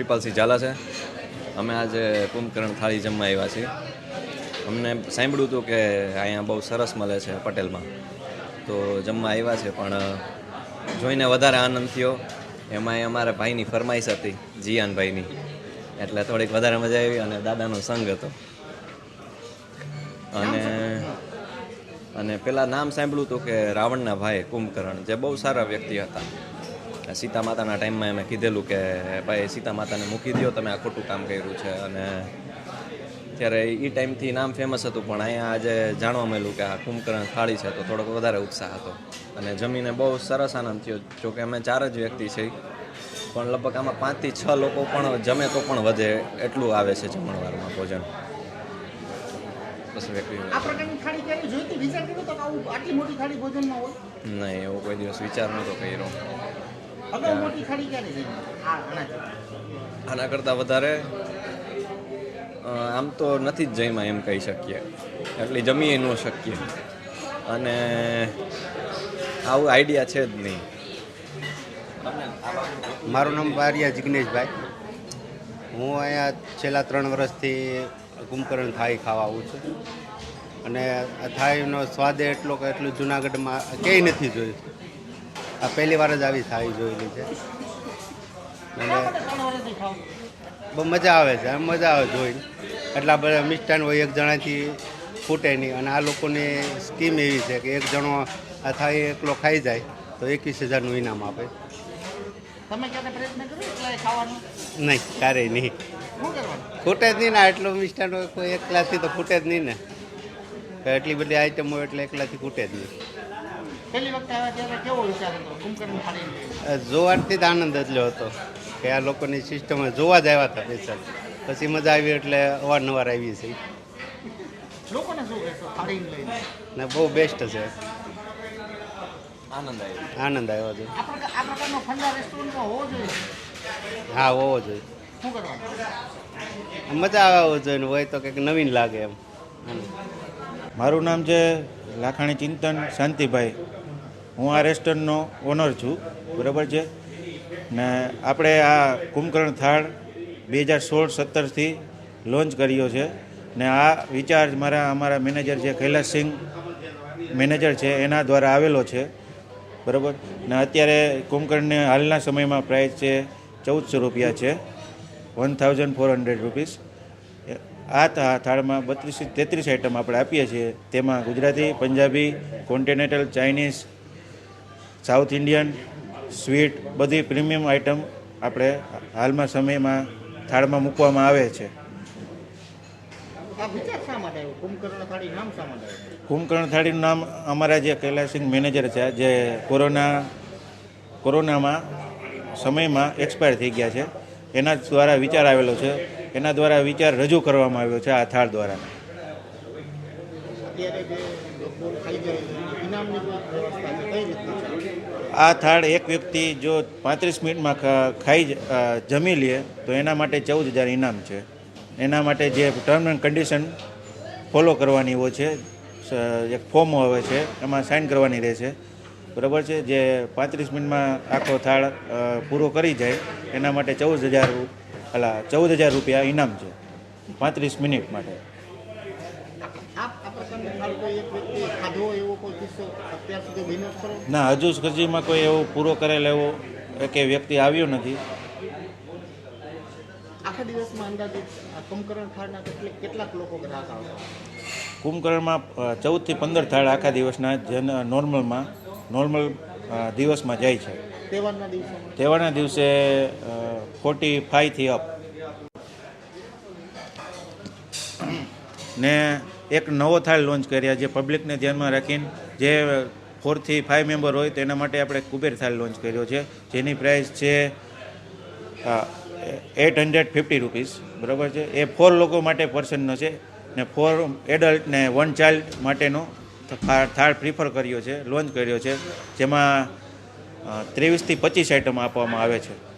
શ્રીપાલસિંહ ઝાલા છે. અમે આજે કુંભકર્ણ થાળી જમવા આવ્યા છીએ. અમને સાંભળ્યું હતું કે અહીંયા બહુ સરસ મળે છે પટેલમાં. તો જમવા આવ્યા છે, પણ જોઈને વધારે આનંદ થયો. એમાંય અમારા ભાઈની ફરમાઈશ હતી, જીયાનભાઈની. એટલે થોડીક વધારે મજા આવી અને દાદાનો સંગ હતો. અને અને પેલા નામ સાંભળ્યું હતું કે રાવણના ભાઈ કુંભકર્ણ, જે બહુ સારા વ્યક્તિ હતા. સીતા માતાના ટાઈમમાં એમે કીધેલું કે ભાઈ સીતા માતાને મૂકી દો તમે આ ખોટું કામ કર્યું છે. અને ત્યારે એ ટાઈમથી નામ ફેમસ હતું પણ અહીંયા આજે જાણવા મળ્યું કે આ કુંભકર્ણ થાળી છે તો થોડોક વધારે ઉત્સાહ હતો. અને જમીને બહુ સરસ આનંદ થયો જોકે અમે ચાર જ વ્યક્તિ છે પણ લગભગ આમાં પાંચથી છ લોકો પણ જમે તો પણ વધે એટલું આવે છે જમણવારમાં ભોજન. નહીં એવો કોઈ દિવસ વિચાર નહોતો કર્યો. આના કરતાં વધારે આમ તો નથી જ જઈમાં એમ કહી શકીએ. એટલી જમીએ ન શકીએ. અને આવું આઈડિયા છે જ નહીં. મારું નામ બારિયા જિગ્નેશભાઈ. હું અહીંયા છેલ્લા ત્રણ વર્ષથી કુંભકર્ણ થાળી ખાવા આવું છું. અને આ થાળીનો સ્વાદ એટલો કે એટલું જુનાગઢમાં ક્યાંય નથી જોયું. આ પહેલી વાર જ આવી થાળી જોયેલી છે. અને બહુ મજા આવે છે આમ મજા આવે જોઈને એટલા બધા મિષ્ટાન હોય એક જણાથી ફૂટે નહીં. અને આ લોકોની સ્કીમ એવી છે કે એક જણો આ થાળી એકલો ખાઈ જાય તો એકવીસ હજારનું ઇનામ આપે. નહીં ક્યારેય નહીં. ખૂટે જ નહીં ને આટલું મિષ્ટાન હોય કોઈ એકલાથી તો ખૂટે જ નહીં ને. એટલી બધી આઈટમ હોય એટલે એકલાથી ખૂટે જ નહીં. પહેલી વખતે આવ્યા ત્યારે કેવો વિચાર હતો? કુંભકર્ણ થાળી જોવાથી જ આનંદ એટલો હતો કે આ લોકોની સિસ્ટમ જોવા જ આવ્યા હતા પૈસા. પછી મજા આવી એટલે અવારનવાર આવીએ છીએ. લોકોને શું કહેશો? થાળી લઈને. ને બહુ બેસ્ટ છે. આનંદ આવ્યો. આનંદ આવ્યો છે. આ પ્રકારનો ફંડા રેસ્ટોરન્ટમાં હોવો જોઈએ. હા હોવો જોઈએ. શું કરવાનું? મજા આવે જોઈએ ને હોય તો કંઈક નવીન લાગે એમ. મારું નામ છે લાખાણી ચિંતન શાંતિભાઈ. હું આ રેસ્ટોરન્ટનો ઓનર છું, બરાબર છે? ને આપણે આ કુંભકર્ણ થાળ બે હજાર સોળ સત્તરથી લોન્ચ કર્યો છે. ને આ વિચાર મારા, અમારા મેનેજર છે કૈલાસસિંહ મેનેજર છે, એના દ્વારા આવેલો છે, બરાબર? ને અત્યારે કુંભકર્ણને હાલના સમયમાં પ્રાઇસ છે ચૌદસો રૂપિયા છે one thousand four hundred rupees આ થાળમાં બત્રીસથી તેત્રીસ આઈટમ આપણે આપીએ છીએ. તેમાં Gujarati Punjabi continental Chinese south Indian sweet બધી પ્રીમિયમ આઈટમ આપણે હાલમાં સમયમાં થાળમાં મૂકવામાં આવે છે. કુંભકર્ણ થાળીનું નામ અમારા જે કૈલાસિંગ મેનેજર છે જે કોરોના કોરોનામાં સમયમાં એક્સપાયર થઈ ગયા છે. એના દ્વારા વિચાર આવેલો છે. એના દ્વારા વિચાર રજૂ કરવામાં આવ્યો છે આ થાળ દ્વારા. આ થાળ એક વ્યક્તિ જો પાંત્રીસ મિનિટમાં ખાઈ જમી લે તો એના માટે ચૌદ હજાર ઇનામ છે. એના માટે જે ટર્મ એન્ડ કન્ડિશન ફોલો કરવાની હોય છે એક ફોર્મ આવે છે એમાં સાઇન કરવાની રહેશે. બરાબર છે? જે પાંત્રીસ મિનિટમાં આખો થાળ પૂરો કરી જાય એના માટે ચૌદ હજાર અલા ચૌદ હજાર રૂપિયા ઇનામ છે. પાંત્રીસ મિનિટ માટે. ના હજુ સુધીમાં કોઈ એવો પૂરો કરેલ એવો કે વ્યક્તિ આવ્યો નથી. આખા દિવસમાં કેટલાક લોકો ગ્રાહક આવતા કુંભકર્ણમાં ચૌદથી પંદર થાળ આખા દિવસના જન નોર્મલમાં નોર્મલ દિવસમાં જાય છે. તહેવારના દિવસે ફોર્ટી ફાઈવથી અપ ને એક નવો થાળ લોન્ચ કર્યા જે પબ્લિકને ધ્યાનમાં રાખીને જે ફોરથી ફાઇવ મેમ્બર હોય તેના માટે આપણે કુબેર થાળ લોન્ચ કર્યો છે જેની પ્રાઇસ છે એટ હંડ્રેડ ફિફ્ટી રૂપીસ બરાબર છે? એ ફોર લોકો માટે પર્સનનો છે ને ફોર એડલ્ટ ને વન ચાઇલ્ડ માટેનો થાળ પ્રિફર કર્યો છે લોન્ચ કર્યો છે જેમાં ત્રેવીસથી પચીસ આઈટમ આપવામાં આવે છે.